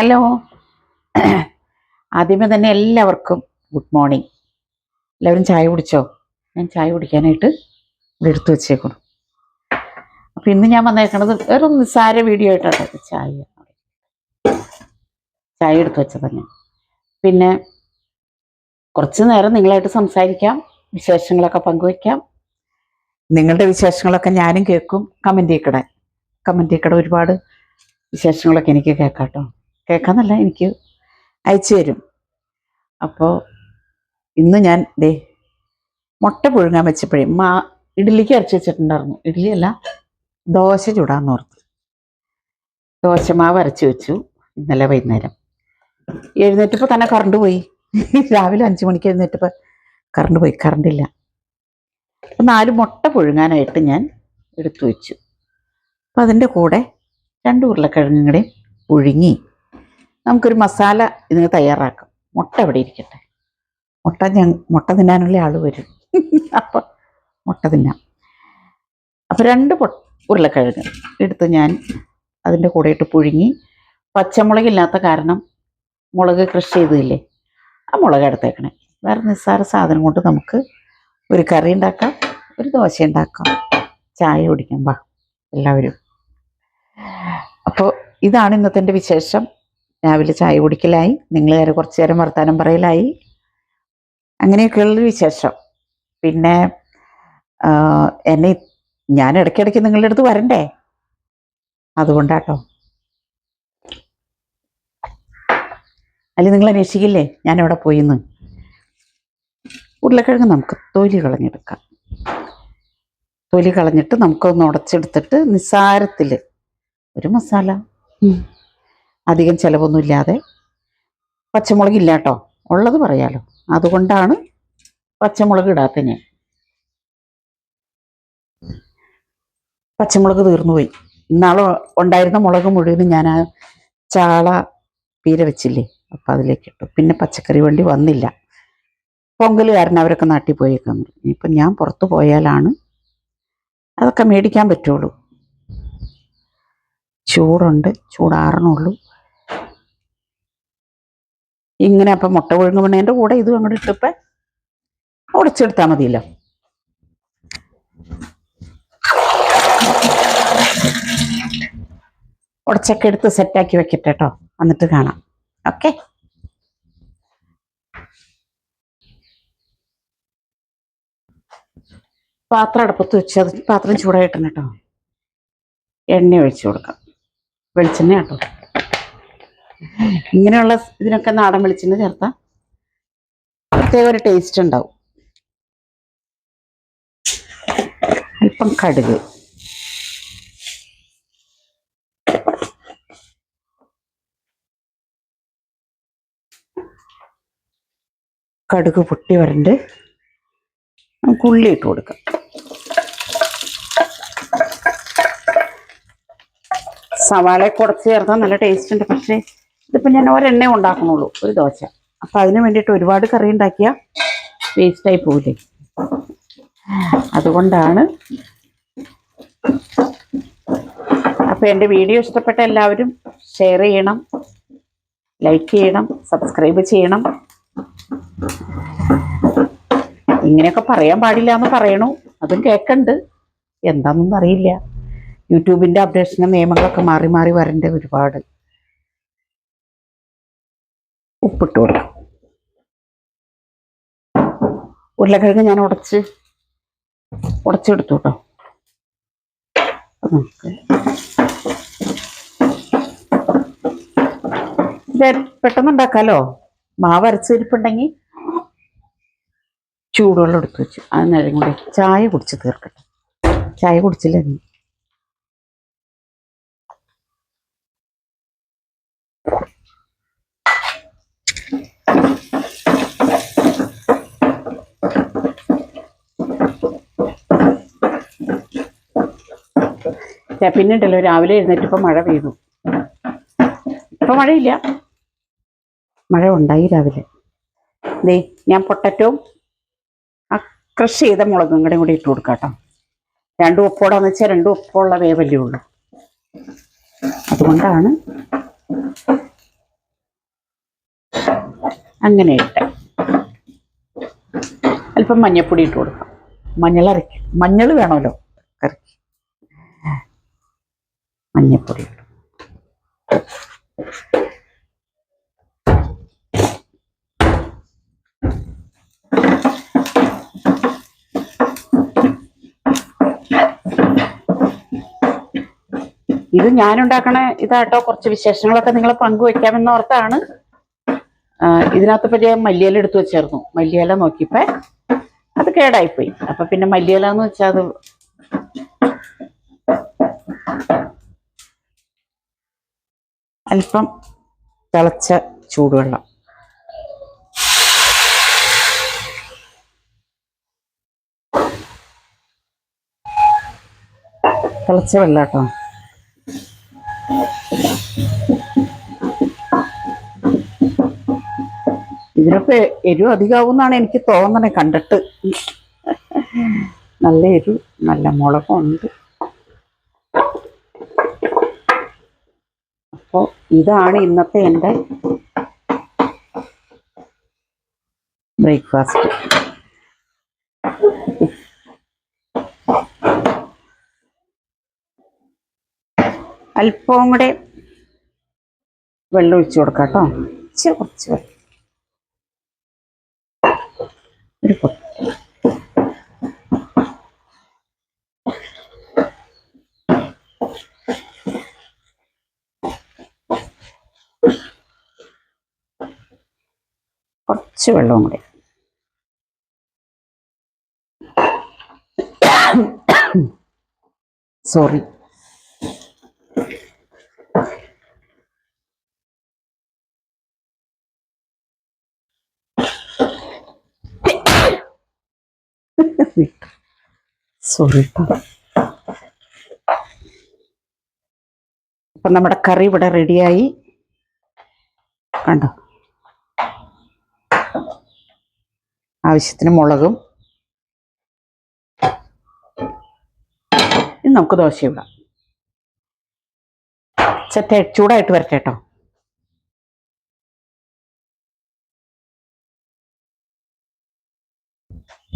Hello. ആദ്യമേ തന്നെ എല്ലാവർക്കും ഗുഡ് മോർണിംഗ്. എല്ലാവരും ചായ കുടിച്ചോ? ഞാൻ ചായ കുടിക്കാനായിട്ട് ഇവിടെ എടുത്തു വെച്ചേക്കണം അപ്പം ഇന്ന് ഞാൻ വന്നേക്കണത് വേറെ നിസ്സാര വീഡിയോ ആയിട്ടാണ്. ചായ. ചായ എടുത്തു വെച്ചതാണ് ഞാൻ. പിന്നെ കുറച്ച് നേരം നിങ്ങളായിട്ട് സംസാരിക്കാം. വിശേഷങ്ങളൊക്കെ പങ്കുവയ്ക്കാം നിങ്ങളുടെ വിശേഷങ്ങളൊക്കെ ഞാനും കേൾക്കും. കമന്റ് ചെയ്യക്കട കമന്റ് ചെയ്യക്കട ഒരുപാട് വിശേഷങ്ങളൊക്കെ എനിക്ക് കേൾക്കാം കേട്ടോ. കേൾക്കാന്നല്ല എനിക്ക് അയച്ചു തരും. അപ്പോൾ ഇന്ന് ഞാൻ ദേ മുട്ട പുഴുങ്ങാൻ വെച്ചപ്പോഴേ മാ ഇഡ്ഡലിക്ക് അരച്ച് വെച്ചിട്ടുണ്ടായിരുന്നു. ഇഡ്ഡലിയല്ല ദോശ ചൂടാന്ന് ഓർത്ത്. ദോശമാവ് അരച്ച് വെച്ചു ഇന്നലെ വൈകുന്നേരം. എഴുന്നേറ്റപ്പോൾ തന്നെ കറണ്ട് പോയി. രാവിലെ അഞ്ച് മണിക്ക് എഴുന്നേറ്റപ്പോൾ കറണ്ട് പോയി കറണ്ടില്ല. അപ്പം നാല് മുട്ട പുഴുങ്ങാനായിട്ട് ഞാൻ എടുത്തു വെച്ചു. അപ്പം അതിന്റെ കൂടെ രണ്ട് ഉരുളക്കിഴങ്ങും കൂടെ പുഴുങ്ങി. നമുക്കൊരു മസാല ഇതിന് തയ്യാറാക്കാം. മുട്ട ഇവിടെ ഇരിക്കട്ടെ. മുട്ട ഞാൻ മുട്ട തിന്നാനുള്ള ആൾ വരും. അപ്പം മുട്ട തിന്നാം. അപ്പം രണ്ട് പൊ ഉരുളക്കിഴങ്ങ് എടുത്ത് ഞാൻ അതിന്റെ കൂടെ ഇട്ട് പുഴുങ്ങി. പച്ചമുളകില്ലാത്ത കാരണം മുളക് കൃഷി ചെയ്തില്ലേ? ആ മുളക് എടുത്തേക്കണേ. വേറെ നിസ്സാര സാധനം കൊണ്ട് നമുക്ക് ഒരു കറി ഉണ്ടാക്കാം ഒരു ദോശ ഉണ്ടാക്കാം. ചായ കുടിക്കാം. വാ എല്ലാവരും. അപ്പോൾ ഇതാണ് ഇന്നത്തെ വിശേഷം. രാവിലെ ചായ കുടിക്കലായി നിങ്ങൾ നേരെ കുറച്ച് നേരം വർത്താനം പറയലായി. അങ്ങനെയൊക്കെയുള്ളൊരു വിശേഷം. പിന്നെ എന്നെ ഞാൻ ഇടയ്ക്കിടയ്ക്ക് നിങ്ങളുടെ അടുത്ത് വരണ്ടേ? അതുകൊണ്ടാട്ടോ. അതിൽ നിങ്ങൾ അന്വേഷിക്കില്ലേ? ഞാൻ എവിടെ പോയിന്ന്? ഉരുളക്കിഴങ്ങ് നമുക്ക് തൊലി കളഞ്ഞെടുക്കാം. തൊലി കളഞ്ഞിട്ട് നമുക്കൊന്ന് ഉടച്ചെടുത്തിട്ട് നിസ്സാരത്തിൽ ഒരു മസാല. അധികം ചിലവൊന്നുമില്ലാതെ പച്ചമുളക് ഇല്ല കേട്ടോ ഉള്ളത് പറയാലോ. അതുകൊണ്ടാണ് പച്ചമുളക് ഇടാത്ത ഞാൻ പച്ചമുളക് തീർന്നുപോയി ഇന്നാളെ ഉണ്ടായിരുന്ന മുളക് മുഴുവനും ഞാൻ ആ ചാള പീര വെച്ചില്ലേ അപ്പം അതിലേക്ക് ഇട്ടു. പിന്നെ പച്ചക്കറി വണ്ടി വന്നില്ല. പൊങ്കൽ കാരണം അവരൊക്കെ നാട്ടിൽ പോയേക്കുന്നു. ഇനിയിപ്പം ഞാൻ പുറത്ത് പോയാലാണ് അതൊക്കെ മേടിക്കാൻ പറ്റുള്ളൂ. ചൂടുണ്ട് ചൂടാറണുള്ളൂ. ഇങ്ങനെ അപ്പം മുട്ട പുഴുങ്ങുമ്പോൾ കൂടെ ഇതും അങ്ങോട്ട് ഇട്ടിപ്പം ഉടച്ചെടുത്താൽ മതിയല്ലോ. ഉടച്ചൊക്കെ എടുത്ത് സെറ്റാക്കി വെക്കട്ടെ കേട്ടോ എന്നിട്ട് കാണാം. ഓക്കെ? പാത്രം അടുപ്പത്ത് വെച്ച് അത് പാത്രം ചൂടായിട്ടുണ്ട് കേട്ടോ എണ്ണ ഒഴിച്ചു കൊടുക്കാം. വെളിച്ചെണ്ണ കേട്ടോ ഇങ്ങനെയുള്ള ഇതിനൊക്കെ നാടൻ വെളിച്ചെണ്ണ ചേർത്താൽ പ്രത്യേക ഒരു ടേസ്റ്റ് ഉണ്ടാവും. അല്പം കടുക്. കടുക് പൊട്ടി വരണ്ട്. നമുക്ക് ഉള്ളി ഇട്ട് കൊടുക്കാം. സവാള കുറച്ച് ചേർത്താൽ നല്ല ടേസ്റ്റ് ഉണ്ട് പക്ഷേ ഇതിപ്പോൾ ഞാൻ ഒരെണ്ണ ഉണ്ടാക്കണുള്ളൂ ഒരു ദോശ. അപ്പം അതിന് വേണ്ടിയിട്ട് ഒരുപാട് കറി ഉണ്ടാക്കിയാൽ വേസ്റ്റായി പോകില്ലേ അതുകൊണ്ടാണ് അപ്പോൾ എന്റെ വീഡിയോ ഇഷ്ടപ്പെട്ട എല്ലാവരും ഷെയർ ചെയ്യണം ലൈക്ക് ചെയ്യണം സബ്സ്ക്രൈബ് ചെയ്യണം. ഇങ്ങനെയൊക്കെ പറയാൻ പാടില്ല എന്ന് പറയണു. അതും കേൾക്കണ്ട് എന്താണെന്നൊന്നും അറിയില്ല. യൂട്യൂബിന്റെ അപ്ഡേഷനും നിയമങ്ങളൊക്കെ മാറി മാറി വരണ്ട ഒരുപാട്. ഉപ്പിട്ട് കൊടുക്കാം. ഉരുളക്കിഴങ്ങ് ഞാൻ ഉടച്ച് ഉടച്ചെടുത്തു കേട്ടോ. നമുക്ക് ഇത് പെട്ടെന്ന് ഉണ്ടാക്കാലോ? മാവ് അരച്ചിരിപ്പുണ്ടെങ്കിൽ ചൂടുവെള്ളം എടുത്ത് വെച്ചു അത് നേരം കൂടി ചായ കുടിച്ച് തീർക്കട്ടെ. ചായ കുടിച്ചില്ല നീ? പിന്നെ ഉണ്ടല്ലോ രാവിലെ എഴുന്നേറ്റപ്പോ മഴ പെയ്തു. ഇപ്പൊ മഴയില്ല. മഴ ഉണ്ടായി രാവിലെ. ദേ ഞാൻ പൊട്ടറ്റവും ആ ക്രഷ് ചെയ്ത മുളകും കൂടെ കൂടി ഇട്ട് കൊടുക്കാം കേട്ടോ. രണ്ടും ഉപ്പോടാന്ന് വെച്ചാൽ രണ്ടും ഉപ്പുള്ള വേവല്ലേ ഉള്ളൂ. അതുകൊണ്ടാണ് അങ്ങനെ ഇട്ട്. അല്പം മഞ്ഞപ്പൊടി ഇട്ട് കൊടുക്കാം. മഞ്ഞൾ അരയ്ക്കും. മഞ്ഞൾ വേണമല്ലോ. കറിക്ക്. മഞ്ഞപ്പൊടി ഇത് ഞാനുണ്ടാക്കണ ഇതാട്ടോ. കുറച്ച് വിശേഷങ്ങളൊക്കെ നിങ്ങളെ പങ്കുവെക്കാമെന്ന് ഓർത്താണ്. ഇതിനകത്ത് പറ്റിയ മല്ലിയില എടുത്തു വെച്ചായിരുന്നു. മല്ലിയില നോക്കിയപ്പോ അത് കേടായിപ്പോയി. അപ്പൊ പിന്നെ മല്ലിയില എന്ന് വെച്ചാൽ അത് അല്പം തിളച്ച ചൂടുവെള്ളം. തിളച്ച വെള്ളം കേട്ടോ ഇതിനൊക്കെ എരിവ് അധികമാവുമെന്നാണ് എനിക്ക് തോന്നണേ കണ്ടിട്ട്. നല്ല എരിവ് നല്ല മുളകുണ്ട് അപ്പോൾ ഇതാണ് ഇന്നത്തെ എന്റെ ബ്രേക്ക്ഫാസ്റ്റ്. അല്പവും കൂടെ വെള്ളം ഒഴിച്ചു കൊടുക്കാം കേട്ടോ. കുറച്ച് വെള്ളം ഒരു പൊട്ട് വെള്ളവും കൂടി. സോറി സോറി അപ്പൊ നമ്മുടെ കറി ഇവിടെ റെഡിയായി കണ്ടോ? ആവശ്യത്തിന് മുളകും. ഇനി നമുക്ക് ദോശ ഇടാം. ചെറ്റ ചൂടായിട്ട് വരട്ടെ കേട്ടോ.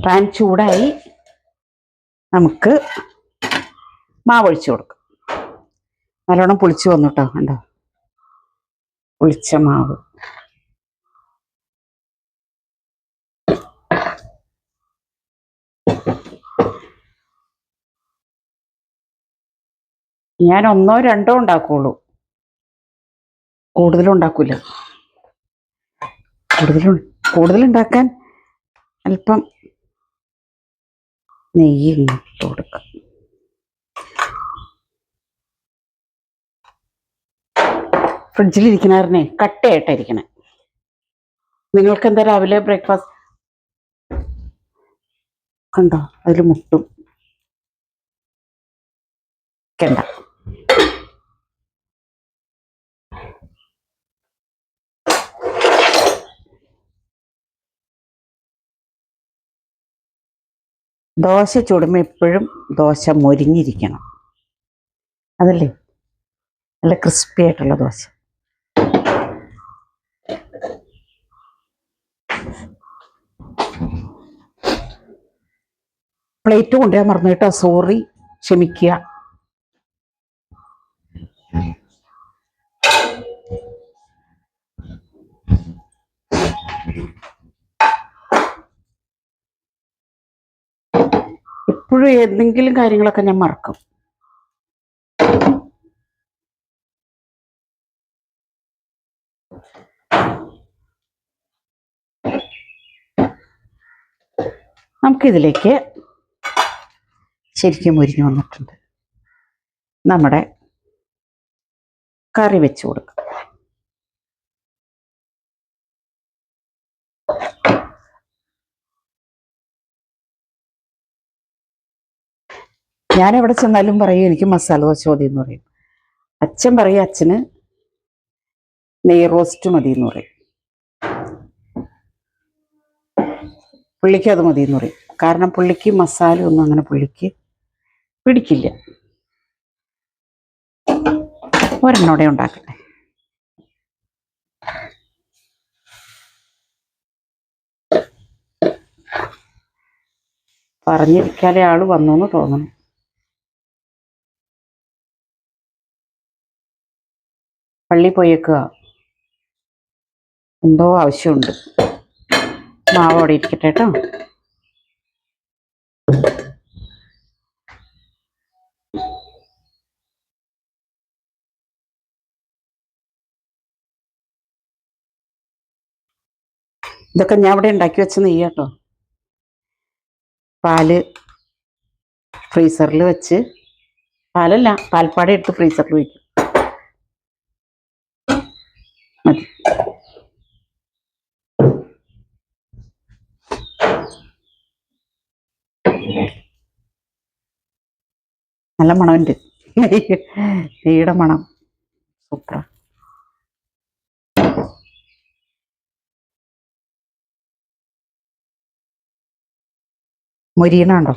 പാൻ ചൂടായി നമുക്ക് മാവ് കൊടുക്കും കൊടുക്കാം. നല്ലോണം പുളിച്ച് വന്നു കേട്ടോ കണ്ടോ? പുളിച്ച മാവ്. ഞാൻ ഒന്നോ രണ്ടോ ഉണ്ടാക്കുള്ളൂ. കൂടുതലും ഉണ്ടാക്കൂല കൂടുതലും കൂടുതലുണ്ടാക്കാൻ അല്പം നെയ്യ് ഇട്ട് കൊടുക്കാം. ഫ്രിഡ്ജിലിരിക്കണായിരുന്നേ കട്ടയായിട്ടായിരിക്കണേ നിങ്ങൾക്ക് എന്താ രാവിലെ ബ്രേക്ക്ഫാസ്റ്റ്? കണ്ടോ അതിൽ മുട്ടും. കണ്ട. ദോശ ചുടുമ്പോൾ എപ്പോഴും ദോശ മൊരിഞ്ഞിരിക്കണം. അതല്ലേ? നല്ല ക്രിസ്പി ആയിട്ടുള്ള ദോശ. പ്ലേറ്റ് കൊണ്ടുപോയാൽ മറന്നു കേട്ടോ. സോറി. ക്ഷമിക്കുക. എപ്പോഴും എന്തെങ്കിലും കാര്യങ്ങളൊക്കെ ഞാൻ മറക്കും. നമുക്കിതിലേക്ക് ശരിക്കും മുരിഞ്ഞു വന്നിട്ടുണ്ട്. നമ്മുടെ കറി വെച്ച് കൊടുക്കാം. ഞാൻ എവിടെ ചെന്നാലും പറയും എനിക്ക് മസാല ദോശ മതി എന്ന് പറയും. അച്ഛൻ പറയും അച്ഛന് നെയ് റോസ്റ്റ് മതി എന്ന് പറയും. പുള്ളിക്ക് അത് മതി എന്ന് പറയും. കാരണം പുള്ളിക്ക് മസാല ഒന്നും അങ്ങനെ പുള്ളിക്ക് പിടിക്കില്ല. ഒരെണ്ണോടെ ഉണ്ടാക്കട്ടെ. പറഞ്ഞിരിക്കാതെ ആൾ വന്നു എന്ന് തോന്നണം. പള്ളി പോയേക്കുക. എന്തോ ആവശ്യമുണ്ട്. മാവ് അവിടെ ഇരിക്കട്ടെ കേട്ടോ. ഇതൊക്കെ ഞാൻ ഇവിടെ ഉണ്ടാക്കി വെച്ച നെയ്യ കേട്ടോ. പാൽ ഫ്രീസറിൽ വെച്ച്. പാലല്ല പാൽപ്പാട എടുത്ത് ഫ്രീസറിൽ വയ്ക്കും മതി. നല്ല മണമുണ്ട് നെയ്യുടെ മണം. സൂപ്പർ മൊരീണുണ്ടോ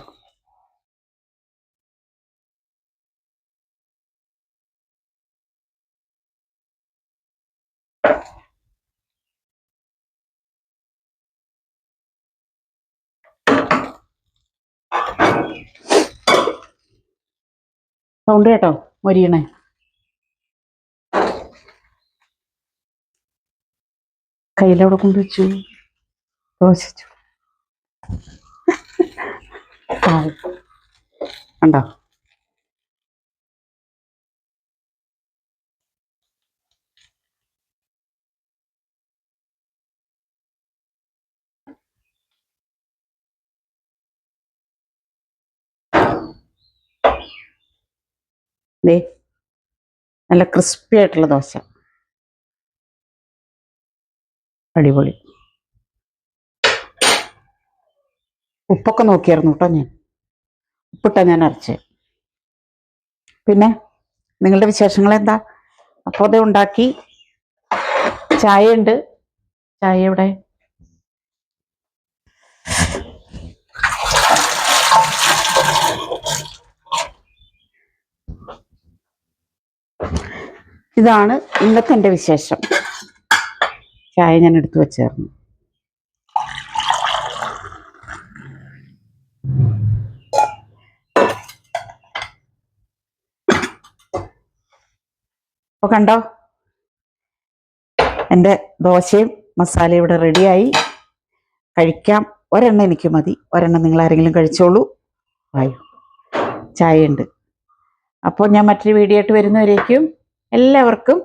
സൗണ്ട് കേട്ടോ മൊരിയണേ കയ്യിലവിടെ കൊണ്ടുവച്ചു ദോശിച്ചു. ഉണ്ടോ ദേ നല്ല ക്രിസ്പി ആയിട്ടുള്ള ദോശ. അടിപൊളി. ഉപ്പൊക്കെ നോക്കിയായിരുന്നു കേട്ടോ ഞാൻ. ഉപ്പിട്ടാ ഞാൻ അരച്ച്. പിന്നെ നിങ്ങളുടെ വിശേഷങ്ങൾ എന്താ? അപ്പോൾ അത് ഉണ്ടാക്കി. ചായ ഉണ്ട് ചായ ഇവിടെ ഇതാണ് ഇന്നത്തെ എന്റെ വിശേഷം. ചായ ഞാൻ എടുത്തു വച്ചേർന്നു. അപ്പോൾ കണ്ടോ? എന്റെ ദോശയും മസാലയും ഇവിടെ റെഡിയായി. കഴിക്കാം. ഒരെണ്ണം എനിക്ക് മതി. ഒരെണ്ണം നിങ്ങൾ ആരെങ്കിലും കഴിച്ചോളൂ. ചായ ഉണ്ട് അപ്പോൾ ഞാൻ മറ്റൊരു വീഡിയോ ആയിട്ട് വരുന്നവരേക്കും എല്ലാവർക്കും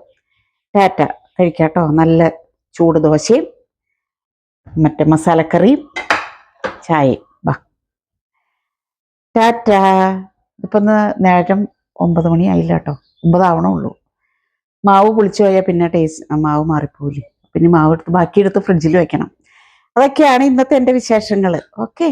ടാറ്റ കഴിക്കാട്ടോ. നല്ല ചൂട് ദോശയും മറ്റേ മസാലക്കറിയും ചായയും. വാ. ടാറ്റ. ഇപ്പം നേരം ഒമ്പത് മണി ആയില്ല കേട്ടോ ഒമ്പതാവണേ ഉള്ളൂ. മാവ് പുളിച്ചു പോയാൽ പിന്നെ ടേസ്റ്റ് മാവ് മാറിപ്പോവില്ലേ? പിന്നെ മാവ് എടുത്ത് ബാക്കി എടുത്ത് ഫ്രിഡ്ജിൽ വെക്കണം. അതൊക്കെയാണ് ഇന്നത്തെ എന്റെ വിശേഷങ്ങൾ ഓക്കെ?